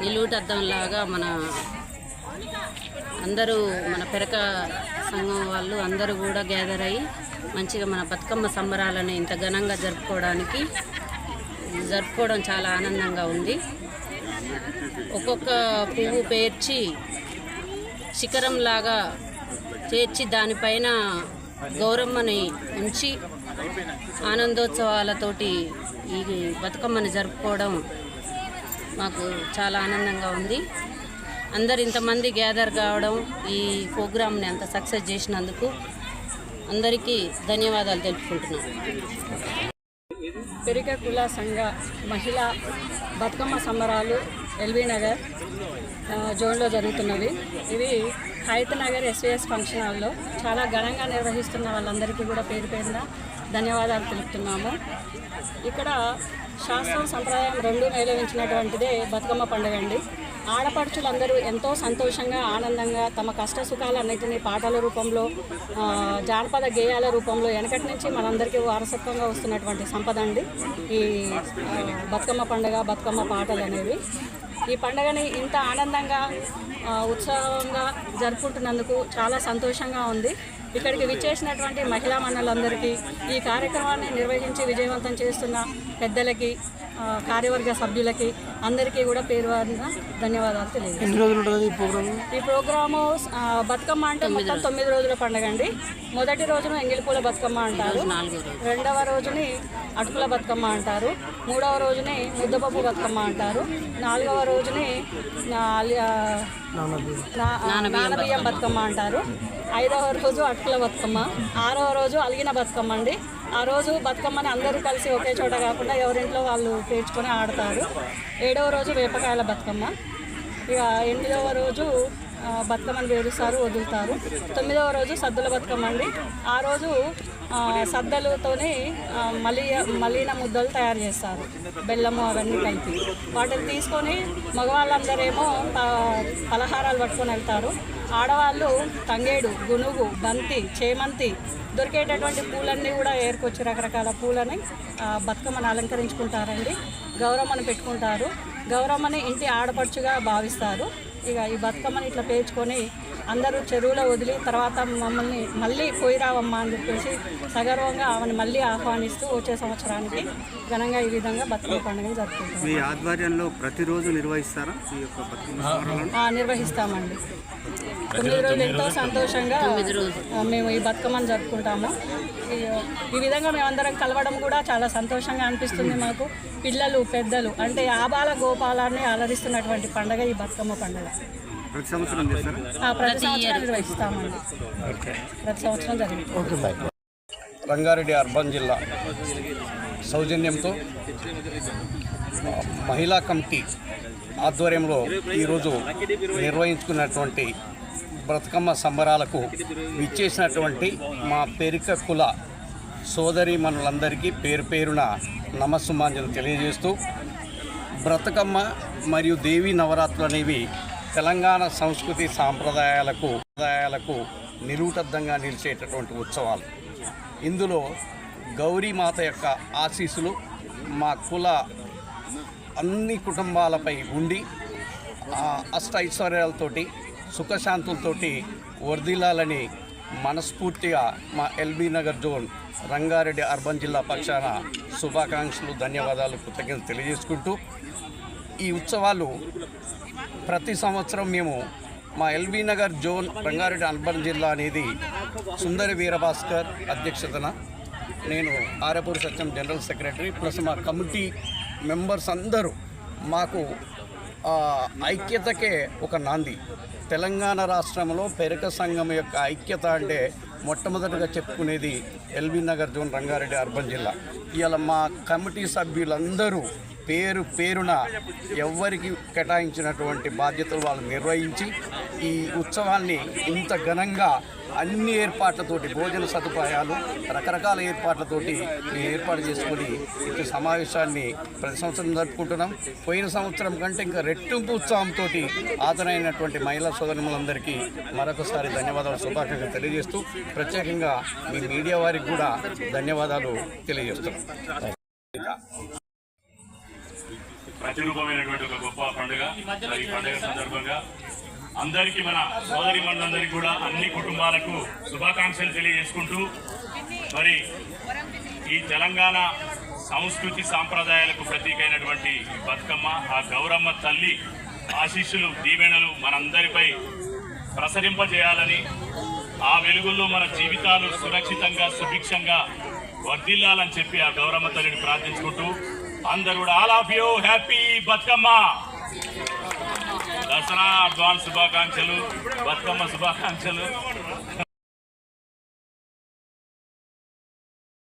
నిలువుటద్దంలాగా మన అందరూ మన పెరక సంఘం వాళ్ళు అందరూ కూడా గ్యాదర్ అయ్యి మంచిగా మన బతుకమ్మ సంబరాలను ఇంత ఘనంగా జరుపుకోవడానికి జరుపుకోవడం చాలా ఆనందంగా ఉంది. ఒక్కొక్క పువ్వు పేర్చి శిఖరంలాగా చేర్చి దానిపైన గౌరమ్మని ఉంచి ఆనందోత్సవాలతోటి ఈ బతుకమ్మని జరుపుకోవడం మాకు చాలా ఆనందంగా ఉంది. అందరు ఇంతమంది గ్యాదర్ కావడం ఈ ప్రోగ్రామ్ని అంత సక్సెస్ చేసినందుకు అందరికీ ధన్యవాదాలు తెలుపుకుంటున్నాను పెరిక కుల సంఘ మహిళా బతుకమ్మ సంబరాలు ఎల్బీ నగర్ జోన్లో జరుగుతున్నవి. ఇవి హైత్ నగర్ ఎస్విఎస్ ఫంక్షన్ హాల్లో చాలా ఘనంగా నిర్వహిస్తున్న వాళ్ళందరికీ కూడా పేరు పేరున ధన్యవాదాలు తెలుపుతున్నాము. ఇక్కడ శాస్త్రం సంప్రదాయం రెండు మేళవించినటువంటిదే బతుకమ్మ పండుగ అండి. ఆడపడుచులందరూ ఎంతో సంతోషంగా ఆనందంగా తమ కష్ట సుఖాలన్నింటినీ పాటల రూపంలో జానపద గేయాల రూపంలో వెనకటి నుంచి మనందరికీ వారసత్వంగా వస్తున్నటువంటి సంపద అండి. ఈ బతుకమ్మ పండుగ బతుకమ్మ పాటలు అనేవి. ఈ పండుగని ఇంత ఆనందంగా ఉత్సవంగా జరుపుకుంటున్నందుకు చాలా సంతోషంగా ఉంది. ఇక్కడికి విచ్చేసినటువంటి మహిళా మండలందరికీ ఈ కార్యక్రమాన్ని నిర్వహించి విజయవంతం చేస్తున్న పెద్దలకి కార్యవర్గ సభ్యులకి అందరికీ కూడా పేరు వారిన ధన్యవాదాలు తెలియజేస్తాను. ఈ ప్రోగ్రామ్? ఈ ప్రోగ్రాము ఆ, బతుకమ్మ అంటే మొత్తం తొమ్మిది రోజుల పండుగ అండి మొదటి రోజున ఎంగిలిపూల బతుకమ్మ అంటారు. రెండవ రోజుని అటుకుల బతుకమ్మ అంటారు. మూడవ రోజుని ముద్దపప్పు బతుకమ్మ అంటారు. నాలుగవ రోజుని నానబియ్యం బతుకమ్మ అంటారు. ఐదవ రోజు అటుకుల బతుకమ్మ. ఆరవ రోజు అలిగిన బతుకమ్మ అండి. ఆ రోజు బతుకమ్మని అందరూ కలిసి ఒకే చోట కాకుండా ఎవరింట్లో వాళ్ళు పేర్చుకొని ఆడతారు. ఏడవ రోజు వేపకాయల బతుకమ్మ. ఇక ఎనిమిదవ రోజు బతుకమ్మని వేరుస్తారు వదులుతారు. తొమ్మిదవ రోజు సద్దుల బతుకమ్మ అండి. ఆ రోజు సద్దలతోనే మలి మలీన ముద్దలు తయారు చేస్తారు. బెల్లము అవన్నీ కలిపి. వాటిని తీసుకొని మగవాళ్ళందరేమో పలహారాలు పట్టుకొని వెళ్తారు. ఆడవాళ్ళు తంగేడు గునుగు బంతి చేమంతి దొరికేటటువంటి పూలన్నీ కూడా ఏరుకొచ్చి రకరకాల పూలని బతుకమ్మను అలంకరించుకుంటారండి. గౌరమ్మను పెట్టుకుంటారు. గౌరమ్మని ఇంటి ఆడపడుచుగా భావిస్తారు. ఇక ఈ బతుకమ్మని ఇట్లా పేర్చుకొని అందరూ చెరువులో వదిలి తర్వాత మమ్మల్ని మళ్ళీ పోయి రావమ్మా అని చెప్పేసి సగర్వంగా ఆమెను మళ్ళీ ఆహ్వానిస్తూ వచ్చే సంవత్సరానికి ఘనంగా ఈ విధంగా బతుకమ్మ పండుగను జరుపుకుంటాం. మీ ఆధ్వర్యంలో ప్రతిరోజు నిర్వహిస్తారా? నిర్వహిస్తామండి. తొమ్మిది రోజులు ఎంతో సంతోషంగా మేము ఈ బతుకమ్మను జరుపుకుంటాము. ఈ- విధంగా మేమందరం కలవడం కూడా చాలా సంతోషంగా అనిపిస్తుంది మాకు. పిల్లలు పెద్దలు అంటే ఆబాల గోపాలాన్ని అలరిస్తున్నటువంటి పండుగ ఈ బతుకమ్మ పండుగ. ప్రతి సంవత్సరం చేస్తారా? ఆ, ప్రతి సంవత్సరం నిర్వహిస్తామండి. ప్రతి సంవత్సరం జరుగుతుంది ఓకే బాయ్. రంగారెడ్డి అర్బన్ జిల్లా సౌజన్యంతో మహిళా కమిటీ ఆధ్వర్యంలో ఈరోజు నిర్వహించుకున్నటువంటి బ్రతుకమ్మ సంబరాలకు విచ్చేసినటువంటి మా పెరిక కుల సోదరి మనులందరికీ పేరు పేరున నమస్సుమాంజలు తెలియజేస్తూ బ్రతుకమ్మ మరియు దేవీ నవరాత్రులు అనేవి తెలంగాణ సంస్కృతి సాంప్రదాయాలకు సాంప్రదాయాలకు నిరూటద్దంగా నిలిచేటటువంటి ఉత్సవాలు. ఇందులో గౌరీమాత యొక్క ఆశీస్సులు మా కుల అన్ని కుటుంబాలపై ఉండి అష్టైశ్వర్యాలతోటి అష్ట ఐశ్వర్యాలతోటి సుఖశాంతులతోటి వర్ధిల్లాలని మనస్ఫూర్తిగా మా LB Nagar zone Rangareddy urban జిల్లా పక్షాన శుభాకాంక్షలు ధన్యవాదాలు కృతజ్ఞతలు తెలియజేసుకుంటూ ఈ ఉత్సవాలు ప్రతి సంవత్సరం మేము మా LB Nagar zone Rangareddy urban జిల్లా అనేది సుందరి వీరభాస్కర్ అధ్యక్షతన నేను Arapuri Satyam general secretary plus మా కమిటీ మెంబర్స్ అందరూ మాకు ఐక్యతకే ఒక నాంది. తెలంగాణ రాష్ట్రంలో పెరక సంఘం యొక్క ఐక్యత అంటే మొట్టమొదటిగా చెప్పుకునేది LB Nagar zone Rangareddy urban జిల్లా. ఇవాళ మా కమిటీ సభ్యులందరూ పేరు పేరున ఎవ్వరికి కేటాయించినటువంటి బాధ్యతలు వాళ్ళు నిర్వహించి ఈ ఉత్సవాన్ని ఇంత ఘనంగా అన్ని ఏర్పాట్లతోటి భోజన సదుపాయాలు రకరకాల ఏర్పాట్లతోటి మేము ఏర్పాటు చేసుకొని ఇటు సమావేశాన్ని ప్రతి సంవత్సరం జరుపుకుంటున్నాం. పోయిన సంవత్సరం కంటే ఇంకా రెట్టింపు ఉత్సాహంతో ఆదరైనటువంటి మహిళా సోదరులందరికీ మరొకసారి ధన్యవాదాలు శుభాకాంక్షలు తెలియజేస్తూ ప్రత్యేకంగా మీ మీడియా వారికి కూడా ధన్యవాదాలు తెలియజేస్తున్నాం. ప్రతిరూపమైనటువంటి ఒక గొప్ప పండుగ. మరి ఈ పండుగ సందర్భంగా అందరికీ మన సోదరి మనందరికీ కూడా అన్ని కుటుంబాలకు శుభాకాంక్షలు తెలియజేసుకుంటూ మరి ఈ తెలంగాణ సంస్కృతి సాంప్రదాయాలకు ప్రతీకైనటువంటి ఈ బతుకమ్మ ఆ గౌరమ్మ తల్లి ఆశీస్సులు దీవెనలు మనందరిపై ప్రసరింపజేయాలని ఆ వెలుగుల్లో మన జీవితాలు సురక్షితంగా సుభిక్షంగా వర్ధిల్లాలని చెప్పి ఆ గౌరమ్మ తల్లిని ప్రార్థించుకుంటూ అందరు కూడా all of you happy Bathukamma. Dasara advance శుభాకాంక్షలు బతుకమ్మ శుభాకాంక్షలు.